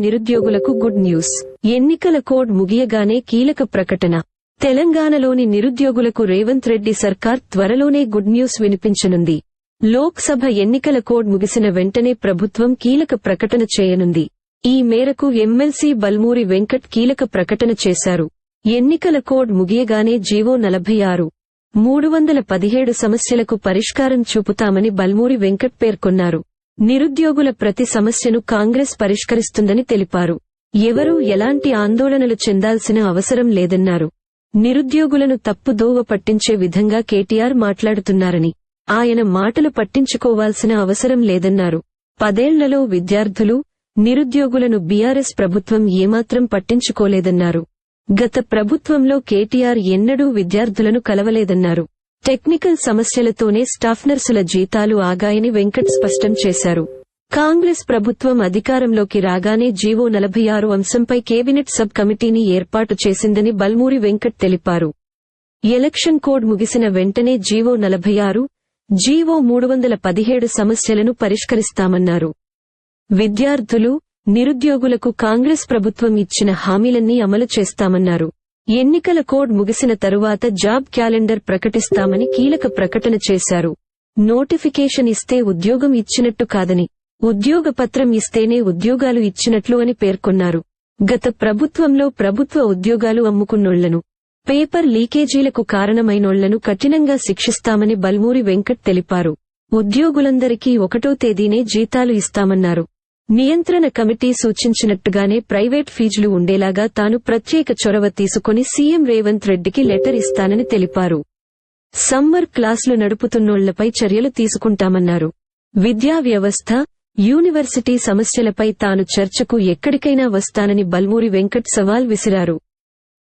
నిరుద్యోగులకు good news. ఎన్నికల code ముగియగానే కీలక ప్రకటన. తెలంగాణలోని నిరుద్యోగులకు రేవంత్ రెడ్డి సర్కార్ త్వరలోనే గుడ్ న్యూస్ వినిపించనుంది. లోక్సభ ఎన్నికల కోడ్ ముగిసిన వెంటనే ప్రభుత్వం కీలక ప్రకటన చేయనుంది. ఈ మేరకు ఎమ్మెల్సీ బల్మూరి వెంకట్ కీలక ప్రకటన చేశారు. ఎన్నికల కోడ్ ముగియగానే జీవో నలభై ఆరు. మూడు వందల పదిహేడు సమస్యలకు పరిష్కారం చూపుతామని బల్మూరి వెంకట్ పేర్కొన్నారు. నిరుద్యోగుల ప్రతి సమస్యను కాంగ్రెస్ పరిష్కరిస్తుందని తెలిపారు. ఎవరూ ఎలాంటి ఆందోళనలు చెందాల్సిన అవసరం లేదన్నారు. నిరుద్యోగులను తప్పుదోవ పట్టించే విధంగా కేటీఆర్ మాట్లాడుతున్నారని ఆయన మాటలు పట్టించుకోవాల్సిన అవసరం లేదన్నారు. పదేళ్ళలో విద్యార్థులు నిరుద్యోగులను బీఆర్ఎస్ ప్రభుత్వం ఏమాత్రం పట్టించుకోలేదన్నారు. గత ప్రభుత్వంలో కేటీఆర్ ఎన్నడూ విద్యార్థులను కలవలేదన్నారు. టెక్నికల్ సమస్యలతోనే స్టాఫ్ నర్సుల జీతాలు ఆగాయని వెంకట్ స్పష్టం చేశారు. కాంగ్రెస్ ప్రభుత్వం అధికారంలోకి రాగానే జీవో నలభై ఆరు అంశంపై కేబినెట్ సబ్ కమిటీని ఏర్పాటు చేసిందని బల్మూరి వెంకట్ తెలిపారు. ఎలక్షన్ కోడ్ ముగిసిన వెంటనే జీవో నలభై ఆరు జీవో మూడు వందల పదిహేడు సమస్యలను పరిష్కరిస్తామన్నారు. విద్యార్థులు నిరుద్యోగులకు కాంగ్రెస్ ప్రభుత్వం ఇచ్చిన హామీలన్నీ అమలు చేస్తామన్నారు. ఎన్నికల కోడ్ ముగిసిన తరువాత జాబ్ క్యాలెండర్ ప్రకటిస్తామని కీలక ప్రకటన చేశారు. నోటిఫికేషన్ ఇస్తే ఉద్యోగం ఇచ్చినట్టు కాదని ఉద్యోగ పత్రం ఇస్తేనే ఉద్యోగాలు ఇచ్చినట్లు అని పేర్కొన్నారు. గత ప్రభుత్వంలో ప్రభుత్వ ఉద్యోగాలు అమ్ముకున్నోళ్ళను పేపర్ లీకేజీలకు కారణమైనోళ్ళను కఠినంగా శిక్షిస్తామని బల్మూరి వెంకట్ తెలిపారు. ఉద్యోగులందరికీ ఒకటో తేదీనే జీతాలు ఇస్తామన్నారు. నియంత్రణ కమిటీ సూచించినట్టుగానే ప్రైవేట్ ఫీజులు ఉండేలాగా తాను ప్రత్యేక చొరవ తీసుకుని సీఎం రేవంత్ రెడ్డికి లెటర్ ఇస్తానని తెలిపారు. సమ్మర్ క్లాసులు నడుపుతున్నోళ్ళపై చర్యలు తీసుకుంటామన్నారు. విద్యా వ్యవస్థ యూనివర్సిటీ సమస్యలపై తాను చర్చకు ఎక్కడికైనా వస్తానని బల్మూరి వెంకట్ సవాల్ విసిరారు.